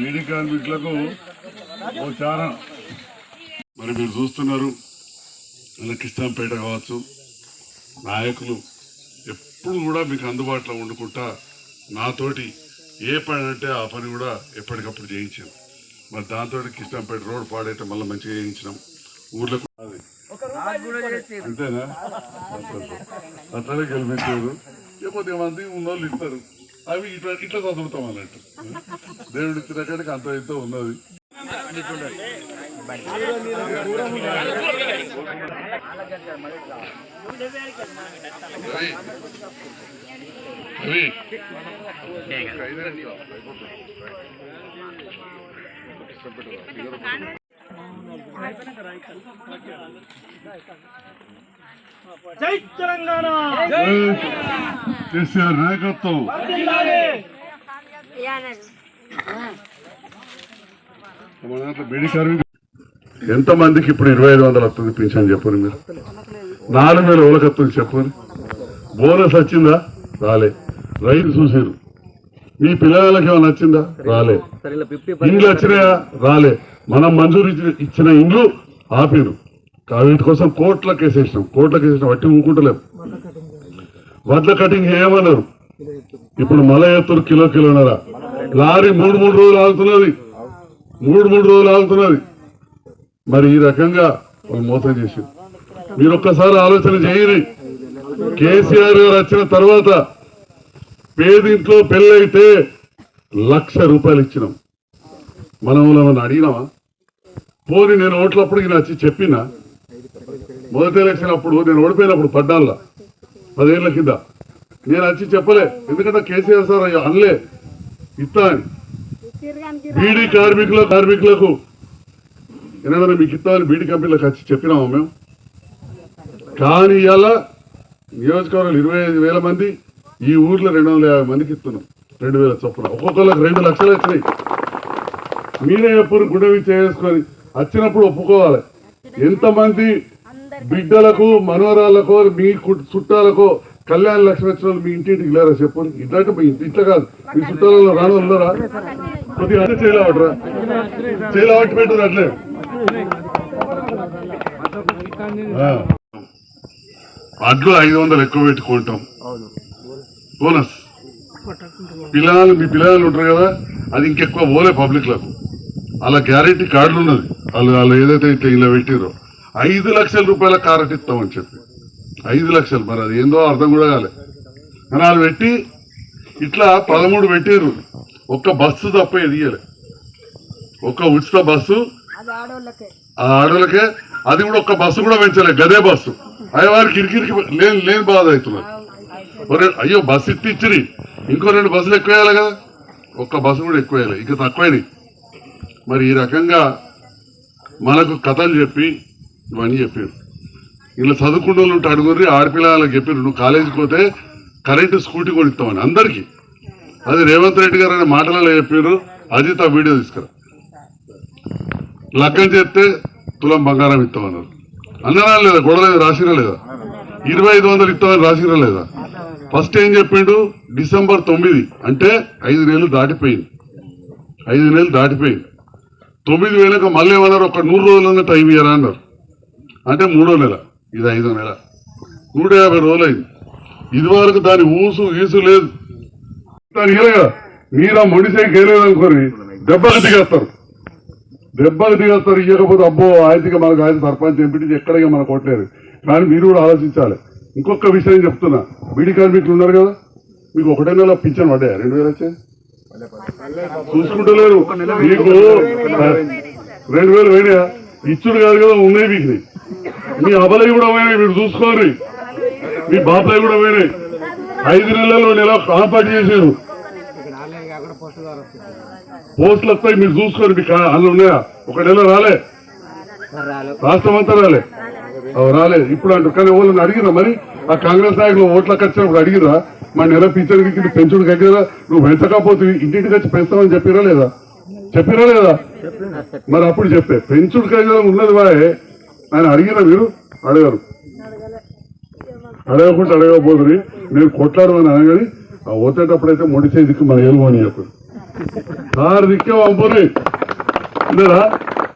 వీడి కార్మికులకు ఓ చాలా మరి మీరు చూస్తున్నారు ఇలా కిష్టంపేట కావచ్చు నాయకులు ఎప్పుడు కూడా మీకు అందుబాటులో ఉండుకుంటా నాతోటి ఏ పని అంటే ఆ పని కూడా ఎప్పటికప్పుడు చేయించాం మరి దాంతో కిష్టంపేట రోడ్ పాడైతే మళ్ళీ మంచిగా చేయించినాం. ఊర్లకు అంతేనా? అట్లనే గెలిపించారు ఇక కొద్దిగా మంది ఉన్నోళ్ళు ఇస్తారు. అవి ఇట్లా ఇట్లా చదువుతాం అన్నట్టు దేవుడు ఇచ్చిన కాడికి అంత ఇంత ఉన్నది అవి జై తెలంగాణ! కేసీఆర్ నాయకత్వం. ఎంత మందికి ఇప్పుడు ఇరవై ఐదు వందలు వస్తుంది పింఛన్ చెప్పండి మీరు? నాలుగు వేల వస్తుంది చెప్పండి బోనస్ వచ్చిందా? రాలే. రైతు చూసారు మీ పిల్లలకి ఏమైనా వచ్చిందా రాలే. ఇండ్లు వచ్చినాయా? రాలే. మనం మంజూరు ఇచ్చిన- ఇండ్లు ఆపిరు వీటి కోసం కోట్ల వేసేసినాం కోట్ల వేసేసినాం వట్టి ఊకుంటలేం. వడ్ల కటింగ్ చేయమన్నారు ఇప్పుడు మల ఎత్తురు కిలో కిలోన్నర. లారీ మూడు మూడు రోజులు ఆగుతున్నది. మూడు మూడు రోజులు ఆగుతున్నది. మరి ఈ రకంగా వాళ్ళు మోసం చేసి మీరు ఒక్కసారి ఆలోచన చేయని కేసీఆర్ గారు వచ్చిన తర్వాత పేదింట్లో పెళ్ళైతే లక్ష రూపాయలు ఇచ్చినాం. మనం ఏమన్నా అడిగినామా పోని నేను ఓట్లప్పుడు ఈయన వచ్చి చెప్పినా? మొదటి ఎలక్షన్ అప్పుడు నేను ఓడిపోయినప్పుడు పడ్డాల్లో పదేళ్ళ కింద. నేను వచ్చి చెప్పలే ఎందుకంటే కేసీఆర్ సార్ అయ్యో అనలే. ఇస్తా అని. బీడీ కార్మికుల కార్మికులకు. ఏదైనా మీకు ఇస్తామని బీడీ కంపెనీలకు వచ్చి చెప్పినాము మేము? కానీ ఇవాళ నియోజకవర్గాలు ఇరవై ఐదు వేల మంది ఈ ఊర్లో రెండు వందల యాభై మందికి ఇస్తున్నాం. రెండు వేల చొప్పున. ఒక్కొక్కరికి రెండు లక్షలు వచ్చినాయి. మీరే ఎప్పుడు గుడవి చేసుకొని వచ్చినప్పుడు ఒప్పుకోవాలి. ఎంతమంది బిడ్డలకు మనవరాళ్ళకో మీ చుట్టాలకో కళ్యాణ లక్ష్మి వచ్చిన మీ ఇంటింటికి లేరా చెప్పు? ఇట్లాంటి మీ ఇట్లా కాదు. మీ చుట్టాలలో రాను ఉన్నారా? కొద్దిగా అదే చేయలేవట్రా చేయలేవట్టి పెట్టరు అట్లే. అడ్లు ఐదు వందలు ఎక్కువ పెట్టుకుంటాం. బోనస్. పిల్లలు మీ పిల్లలు ఉంటారు కదా అది ఇంకెక్కువ పోలే పబ్లిక్లకు. అలా గ్యారెంటీ కార్డులు ఉన్నది. వాళ్ళు వాళ్ళు ఏదైతే ఇట్లా ఇలా పెట్టిరో ఐదు లక్షల రూపాయల కారెట్ ఇస్తామని చెప్పి. ఐదు లక్షలు మరి అది ఏందో అర్థం కూడా కాలే. వాళ్ళు పెట్టి ఇట్లా పదమూడు పెట్టిర్రు. ఒక్క బస్సు తప్ప ఎదియలే ఒక్క ఉచిత బస్సు ఆ ఆడోళ్ళకే. అది కూడా ఒక్క బస్సు కూడా పెంచలే గదే బస్సు. అయ్యో వారికి ఇరికిరికి లేని లేని బాధ అవుతున్నారు అయ్యో బస్సు ఇట్టి ఇచ్చిరి. ఇంకో రెండు బస్సులు ఎక్కువ వేయాలి కదా. ఒక్క బస్సు కూడా ఎక్కువ వేయాలి ఇంకా తక్కువైనాయి. మరి ఈ రకంగా మనకు కథలు చెప్పి అని చెప్పారు. ఇలా చదువుకున్న వాళ్ళు ఉంటే అడుగురి ఆడపిల్లలకు చెప్పారు నువ్వు కాలేజీకి పోతే కరెంటు స్కూటీ కొనిస్తామని అందరికీ. అది రేవంత్ రెడ్డి గారు అనే మాటలలో చెప్పారు. అజిత్ ఆ వీడియో తీసుకురా. లగ్గం చేస్తే తులం బంగారం ఇస్తామన్నారు. అన్నరా లేదా? గొడవలేదు రాసిరా లేదా? ఇరవై ఐదు వందలు ఇస్తామని రాసిరా లేదా? ఫస్ట్ ఏం చెప్పిండు? డిసెంబర్ తొమ్మిది అంటే ఐదు నెలలు దాటిపోయింది. ఐదు నెలలు దాటిపోయింది. తొమ్మిది వేలకు మళ్ళీ ఏమన్నారు ఒక నూరు రోజులన్నా టైం ఇయ్యరా అన్నారు. అంటే మూడో నెల. ఇది ఐదో నెల. నూట యాభై రోజులు అయింది ఇది వరకు దాని ఊసు ఈసు లేదు. దాని కదా మీరా మొడిసే గేలేదు అనుకోని దెబ్బకి దిగేస్తారు దెబ్బకి దిగేస్తారు ఇవ్వకపోతే అబ్బో ఆయనకి మనకు ఆయన సర్పంచ్ ఎంపీటీ ఎక్కడికి మనకు కొట్టలేదు కానీ మీరు కూడా ఆలోచించాలి. ఇంకొక విషయం చెప్తున్నా. బీడీ కార్మికులు ఉన్నారు కదా? మీకు ఒకటే నెల పింఛన్ పడ్డాయా? రెండు వేలు వచ్చాయి? చూసుకుంటలేరు మీకు రెండు వేలు పోయినాయా ఇచ్చుడు కాదు కదా ఉన్నాయి మీకు మీ అబలవి కూడా పోయినాయి మీరు చూసుకోరు మీ బాబాయ్ కూడా పోయినాయి. ఐదు నెలల్లో నెల కాంపాక్ట్ చేశారు. పోస్టులు వస్తాయి మీరు చూసుకోరు మీకు అందులో ఉన్నాయా? ఒక నెల రాలే. రాష్ట్రం అంతా రాలే. రాలేదు రాలే. ఇప్పుడు అంటారు కానీ వాళ్ళని అడిగిరా మరి? ఆ కాంగ్రెస్ నాయకులు ఓట్లకు వచ్చినప్పుడు అడిగిరా మా నెల పింఛన్ కింద పెంచుడు దగ్గర నువ్వు పెంచకపోతే ఇంటింటికి వచ్చి పెంచుతామని చెప్పిరా లేదా? చెప్పిరా లేదా? మరి అప్పుడు చెప్పే. పెంచుడు దగ్గర ఉన్నది వాయే. ఆయన అడిగినా మీరు అడగరు. అడగకుండా అడగకపోతుంది నేను కొట్లాడమని అనగాని ఆ పోతేటప్పుడైతే మొడి దిక్కు మన ఎలుగు అని చెప్పు కారు దిక్కే పంపుని